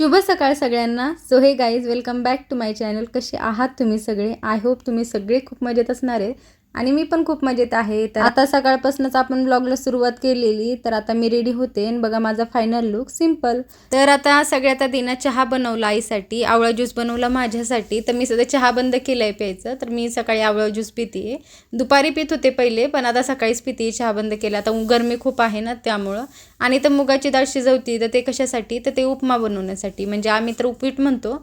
शुभ सकाळ सगळ्यांना. So hey guys welcome back to my channel कसे आहात तुम्ही सगळे? आय होप तुम्ही सगळे खूप मजेत असणार आहे. आणि मी पण खूप मजेत आहे. तर आता सकाळपासूनच आपण ब्लॉगला सुरुवात केलेली. तर आता मी रेडी होते. आणि बघा माझा फायनल लुक सिंपल तर आता सगळ्यात आधी ना चहा बनवला आईसाठी. आवळा ज्यूस बनवला माझ्यासाठी. तर मी सध्या चहा बंद केलं आहे प्यायचं. तर मी सकाळी आवळा ज्यूस पिते. दुपारी पित होते पहिले पण आता सकाळीच पिते. चहा बंद केला. आता गरमी खूप आहे ना त्यामुळं. आणि तर मुगाची डाळ शिजवती. तर ते कशासाठी? तर ते उपमा बनवण्यासाठी. म्हणजे आम्ही तर उपीट म्हणतो.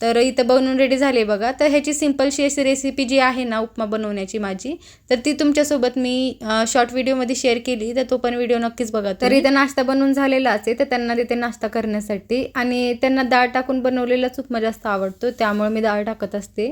तर इथं बनवून रेडी झाले बघा. तर ह्याची सिम्पलशी अशी रेसिपी जी आहे ना उपमा बनवण्याची माझी तर ती तुमच्यासोबत मी शॉर्ट व्हिडिओमध्ये शेअर केली. तर तो पण व्हिडिओ नक्कीच बघा तर इथं नाश्ता बनवून झालेला असेल तर त्यांना तिथे नाश्ता करण्यासाठी. आणि त्यांना डाळ टाकून बनवलेलाच उपमा जास्त आवडतो त्यामुळे मी डाळ टाकत असते.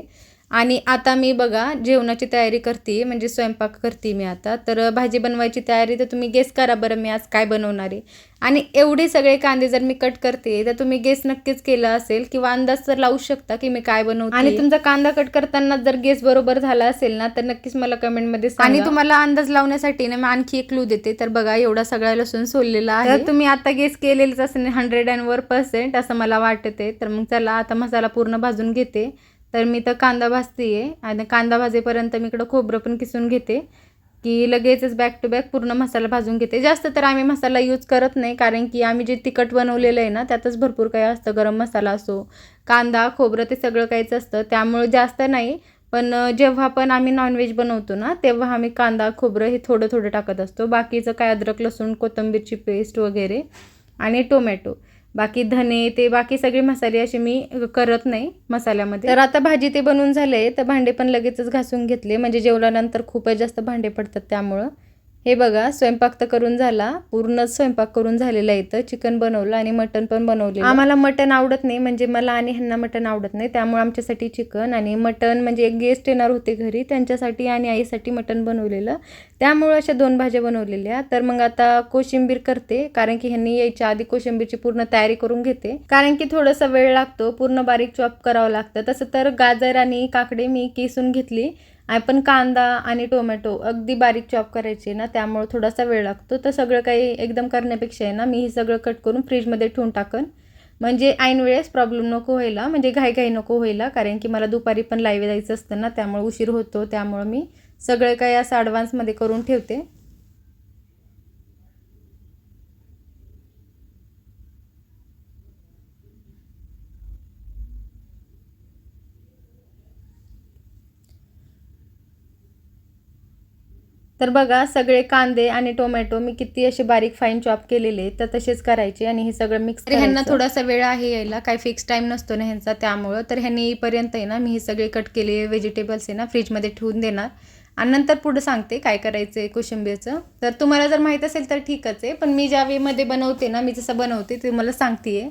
आणि आता मी बघा जेवणाची तयारी करते म्हणजे स्वयंपाक करते मी आता. तर भाजी बनवायची तयारी तर तुम्ही गेस करा बरं मी आज काय बनवणार आहे. आणि एवढे सगळे कांदे जर मी कट करते तर तुम्ही गेस नक्कीच केला असेल किंवा अंदाज तर लावू शकता की मी काय बनवते. आणि तुमचा कांदा कट करताना जर गेस बरोबर झाला असेल ना तर नक्कीच मला कमेंटमध्ये आणि तुम्हाला अंदाज लावण्यासाठी ना मी आणखी एक क्लू देते. तर बघा एवढा सगळा लसूण सोललेला आहे. तर तुम्ही आता गेस केलेलंच असेल हंड्रेड अँड वर पर्सेंट असं मला वाटते तर मग चला आता मसाला पूर्ण भाजून घेते. तर मी तर कांदा भाजते आहे आणि कांदा भाजेपर्यंत मी इकडं खोबरं पण किसून घेते की लगेचच बॅक टू बॅक पूर्ण मसाला भाजून घेते. जास्त तर आम्ही मसाला यूज करत नाही कारण की आम्ही जे तिखट बनवलेलं आहे ना त्यातच भरपूर काही असतं गरम मसाला असो कांदा खोबरं ते सगळं काहीच असतं. त्यामुळे जास्त नाही पण जेव्हा पण आम्ही नॉनव्हेज बनवतो ना तेव्हा आम्ही कांदा खोबरं हे थोडं थोडं टाकत असतो. बाकीचं काय अद्रक लसूण कोथिंबीरची पेस्ट वगैरे आणि टोमॅटो बाकी धने ते बाकी सगळे मसाले असे मी करत नाही मसाल्यामध्ये. तर आता भाजी ते बनवून झाले तर भांडे पण लगेचच घासून घेतले. म्हणजे जेवल्यानंतर खूपच जास्त भांडे पडतात त्यामुळं. हे बघा स्वयंपाक तर करून झाला. पूर्ण स्वयंपाक करून झालेला इथं. चिकन बनवलं आणि मटन पण बनवले आम्हाला मटन आवडत नाही म्हणजे मला आणि ह्यांना मटन आवडत नाही. त्यामुळे आमच्यासाठी चिकन आणि मटन म्हणजे एक गेस्ट येणार होते घरी. त्यांच्यासाठी आणि आईसाठी मटन बनवलेलं. त्यामुळे अशा दोन भाज्या बनवलेल्या. तर मग आता कोशिंबीर करते कारण की ह्यांनी यायच्या आधी कोशिंबीरची पूर्ण तयारी करून घेते. कारण की थोडासा वेळ लागतो पूर्ण बारीक चॉप करावं लागतं. तसं तर गाजर आणि काकडे मी किसून घेतली. आपण कांदा आणि टोमॅटो अगदी बारीक चॉप करायचे ना त्यामुळे थोडासा वेळ लागतो. तर सगळं काही एकदम करण्यापेक्षा आहे ना मी हे सगळं कट करून फ्रीजमध्ये ठेवून टाकन. म्हणजे ऐन वेळेस प्रॉब्लेम नको व्हायला म्हणजे घाई घाई नको व्हायला कारण की मला दुपारी पण लाईव्ह जायचं असतं ना त्यामुळे उशीर होतो. त्यामुळं मी सगळं काही असं ॲडव्हान्समध्ये करून ठेवते. तर बघा सगळे कांदे आणि टोमॅटो मी किती असे बारीक फाईन चॉप केलेले तर तसेच करायचे आणि हे सगळं मिक्स ह्यांना थोडासा वेळ आहे यायला काही फिक्स टाईम नसतो ना ह्यांचा त्यामुळं. तर ह्यांनी येईपर्यंत आहे ना मी हे सगळे कट केले व्हेजिटेबल्स आहे ना फ्रीजमध्ये ठेवून देणार. आणि नंतर पुढं सांगते काय करायचं आहे कोशिंबीरचं. तर तुम्हाला जर माहीत असेल तर ठीकच आहे पण मी ज्या वेमध्ये बनवते ना मी जसं बनवते ते मला सांगते आहे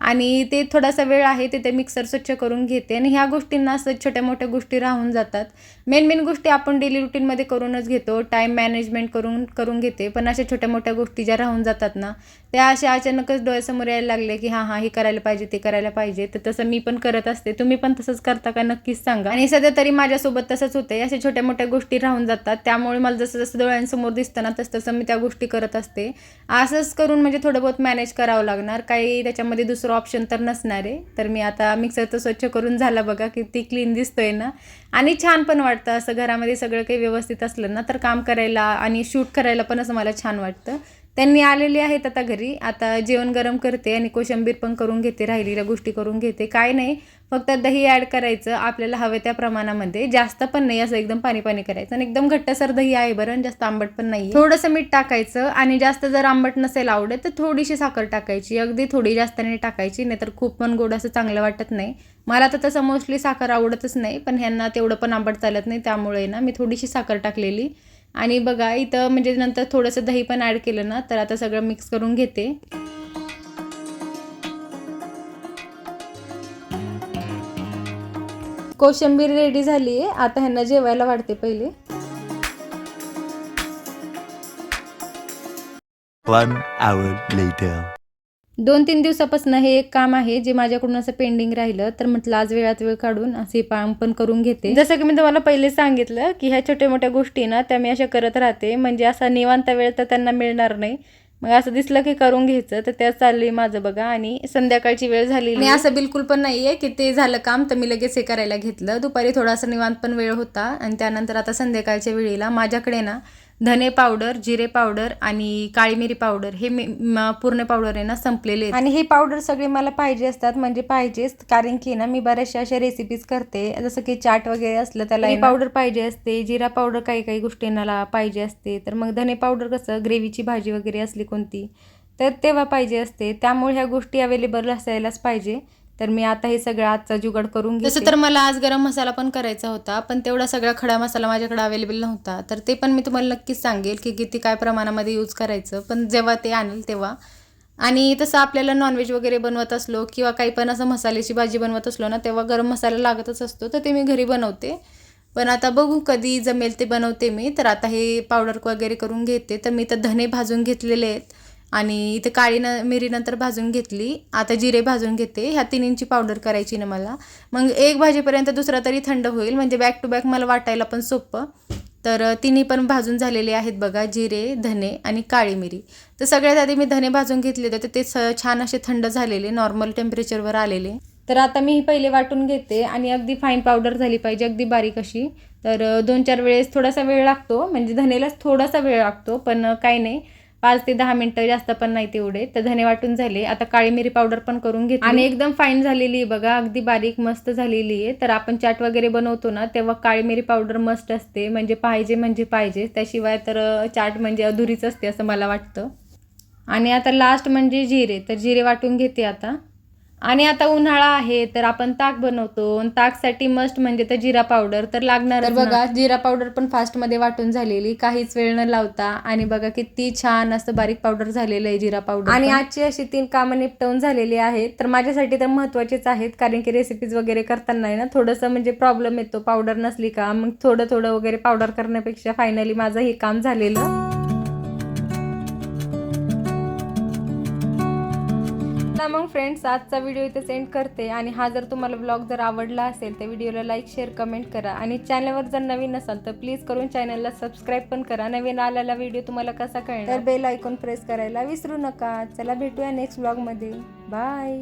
आणि ते थोडासा वेळ आहे तिथे मिक्सर स्वच्छ करून घेते. आणि ह्या गोष्टींना असं छोट्या मोठ्या गोष्टी राहून जातात. मेन मेन गोष्टी आपण डेली रुटीनमध्ये करूनच घेतो. टाईम मॅनेजमेंट करून करून घेते. पण अशा छोट्या मोठ्या गोष्टी ज्या राहून जातात ना त्या अशा अचानकच डोळ्यासमोर यायला लागले की हां हां हे करायला पाहिजे ते करायला पाहिजे. तर तसं मी पण करत असते. तुम्ही पण तसंच करता का नक्कीच सांगा. आणि सध्या तरी माझ्यासोबत तसंच होते अशा छोट्या मोठ्या गोष्टी राहून जातात. त्यामुळे मला जसं जसं डोळ्यांसमोर दिसतं ना तसं तसं मी त्या गोष्टी करत असते. असंच करून म्हणजे थोडं बहुत मॅनेज करावं लागणार. काही त्याच्यामध्ये दुसरं ऑप्शन तर नसणार आहे. तर मी आता मिक्सरचं स्वच्छ करून झाला बघा किती क्लीन दिसतोय ना. आणि छान पण वाटतं. असं घरामध्ये सगळं काही व्यवस्थित असलं ना तर काम करायला आणि शूट करायला पण असं मला छान वाटतं. त्यांनी आलेली आहेत आता घरी. आता जेवण गरम करते आणि कोशंबीर पण करून घेते राहिलेल्या गोष्टी करून घेते. काय नाही फक्त दही ॲड करायचं आपल्याला हवे त्या प्रमाणामध्ये. जास्त पण नाही असं एकदम पाणी पाणी करायचं. आणि एकदम घट्टसर दही आहे बरं जास्त आंबट पण नाही थोडंसं मीठ टाकायचं आणि जास्त जर आंबट नसेल आवडत तर थोडीशी साखर टाकायची. अगदी थोडी जास्त नाही टाकायची नाहीतर खूप पण गोड असं चांगलं वाटत नाही. मला तर तसं मोस्टली साखर आवडतच नाही पण ह्यांना तेवढं पण आंबट चालत नाही. त्यामुळे ना मी थोडीशी साखर टाकलेली. आणि बघा इथं म्हणजे नंतर थोडंसं दही पण ॲड केलं ना तर आता सगळं मिक्स करून घेते. कोशिंबीर रेडी झाली आहे. आता ह्यांना जेवायला वाढते पहिले. One hour later. दोन तीन दिवसापासून हे एक काम आहे जे माझ्याकडून असं पेंडिंग राहिलं तर म्हटलं आज वेळात वेळ काढून असे काम पण करून घेते. जसं की मी तुम्हाला पहिले सांगितलं की ह्या छोट्या मोठ्या गोष्टी ना त्या मी अशा करत राहते. म्हणजे असा निवांत वेळ तर त्यांना मिळणार नाही. मग असं दिसलं की करून घ्यायचं तर त्याच चाललंय माझं बघा. आणि संध्याकाळची वेळ झाली आणि असं बिलकुल पण नाही आहे की ते झालं काम तर मी लगेच हे करायला घेतलं. दुपारी थोडासा निवांत पण वेळ होता. आणि त्यानंतर आता संध्याकाळच्या वेळेला माझ्याकडे ना धने पावडर जिरे पावडर आणि काळी मिरी पावडर हे मी पूर्ण पावडर आहे ना संपलेले. आणि हे पावडर सगळे मला पाहिजे असतात म्हणजे पाहिजेच कारण की ना मी बऱ्याचशा अशा रेसिपीज करते. जसं की चाट वगैरे असलं त्याला पावडर पाहिजे असते जिरा पावडर काही काही गोष्टींना पाहिजे असते. तर मग धने पावडर कसं ग्रेव्हीची भाजी वगैरे असली कोणती तर तेव्हा पाहिजे असते. त्यामुळे ह्या गोष्टी अवेलेबल असायलाच पाहिजे. तर मी आता हे सगळं आजचा जुगाड करून तसं तर मला आज गरम मसाला पण करायचा होता पण तेवढा सगळा खडा मसाला माझ्याकडे अवेलेबल नव्हता. तर ते पण मी तुम्हाला नक्कीच सांगेल की किती काय प्रमाणामध्ये यूज करायचं. पण जेव्हा ते आणेल तेव्हा. आणि तसं आपल्याला नॉनव्हेज वगैरे बनवत असलो किंवा काही पण असं मसाल्याची भाजी बनवत असलो ना तेव्हा गरम मसाला लागतच असतो तर ते मी घरी बनवते. पण आता बघू कधी जमेल ते बनवते मी. तर आता हे पावडर वगैरे करून घेते. तर मी तर धने भाजून घेतलेले आहेत. आणि इथे काळी न मिरीनंतर भाजून घेतली. आता जिरे भाजून घेते. ह्या तिन्हींची पावडर करायची ना मला. मग एक भाजीपर्यंत दुसरा तरी थंड होईल. म्हणजे बॅक टू बॅक मला वाटायला पण सोपं. तर तिन्ही पण भाजून झालेले आहेत बघा. जिरे धने आणि काळी मिरी. तर सगळ्यात आधी मी धने भाजून घेतले होते. तर ते स छान असे थंड झालेले नॉर्मल टेम्परेचरवर आलेले. तर आता मी ही पहिले वाटून घेते आणि अगदी फाईन पावडर झाली पाहिजे. अगदी बारीक अशी. तर दोन चार वेळेस थोडासा वेळ लागतो. म्हणजे धनेलाच थोडासा वेळ लागतो पण काही नाही. पाच ते दहा मिनटं जास्त पण नाही तेवढे. तर धने वाटून झाले. आता काळी मिरी पावडर पण करून घेतली. आणि एकदम फाईन झालेली आहे बघा. अगदी बारीक मस्त झालेली आहे. तर आपण चाट वगैरे बनवतो ना तेव्हा काळी मिरी पावडर मस्त असते. म्हणजे पाहिजे म्हणजे पाहिजे. त्याशिवाय तर चाट म्हणजे अधुरीच असते असं मला वाटतं. आणि आता लास्ट म्हणजे जिरे. तर जिरे वाटून घेते आता. आणि आता उन्हाळा आहे तर आपण ताक बनवतो. आणि ताकसाठी मस्ट म्हणजे तर जिरा पावडर तर लागणार तर बघा जिरा पावडर पण फास्टमध्ये वाटून झालेली. काहीच वेळ न लावता. आणि बघा किती छान असं बारीक पावडर झालेलं आहे जिरा पावडर आणि आजची अशी तीन कामं निपटवून झालेली आहेत. तर माझ्यासाठी तर महत्त्वाचेच आहेत कारण की रेसिपीज वगैरे करताना ना थोडंसं म्हणजे प्रॉब्लेम येतो. पावडर नसली का मग थोडं थोडं वगैरे पावडर करण्यापेक्षा फायनली माझं हे काम झालेलं. चला मग फ्रेंड्स आजचा व्हिडिओ इथे सेंड करते. आणि हा जर तुम्हाला ब्लॉग जर आवडला असेल तर व्हिडिओला लाईक शेअर कमेंट करा. आणि चॅनलवर जर नवीन असाल तर प्लीज करून चॅनलला सबस्क्राईब पण करा. नवीन आलेला व्हिडिओ तुम्हाला कसा कळणार? तर बेल आयकॉन प्रेस करायला विसरू नका. चला भेटूया नेक्स्ट ब्लॉगमध्ये बाय